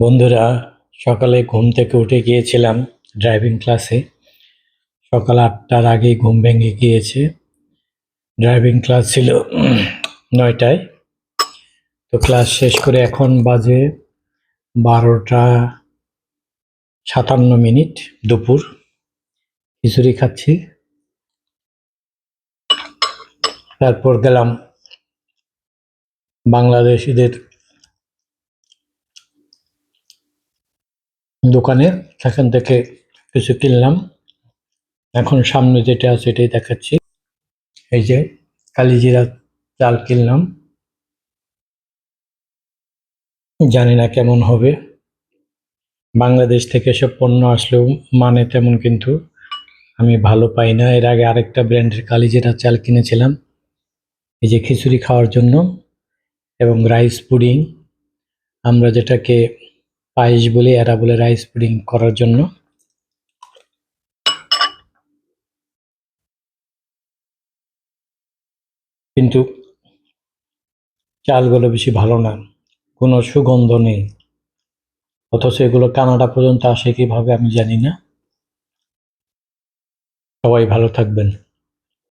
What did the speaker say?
বন্ধুরা, সকালে ঘুম থেকে উঠে গিয়েছিলাম ড্রাইভিং ক্লাসে সকাল আটটার আগেই ঘুম ভেঙে গিয়েছে। ড্রাইভিং ক্লাস ছিল নয়টায়। তো ক্লাস শেষ করে এখন বাজে বারোটা সাতান্ন মিনিট দুপুর। খিচুড়ি খাচ্ছি। তারপর গেলাম বাংলাদেশিদের দোকানে, সেখান থেকে কিছু কিনলাম। এখন সামনে যেটা আছে এটাই দেখাচ্ছি। এই যে কালিজিরা চাল কিনলাম। জানি না কেমন হবে। বাংলাদেশ থেকে সব পণ্য আসলেও মানে তেমন কিন্তু আমি ভালো পাই না। এর আগে আরেকটা ব্র্যান্ডের কালিজিরা চাল কিনেছিলাম। এই যে খিচুড়ি খাওয়ার জন্য এবং রাইস পুডিং। আমরা যেটাকে পায়েস বলি, এরা বলে রাইস পুডিং করার জন্য। কিন্তু চালগুলো বেশি ভালো না, কোনো সুগন্ধ নেই। অথচ এগুলো কানাডা পর্যন্ত আসে কীভাবে আমি জানি না। সবাই ভালো থাকবেন।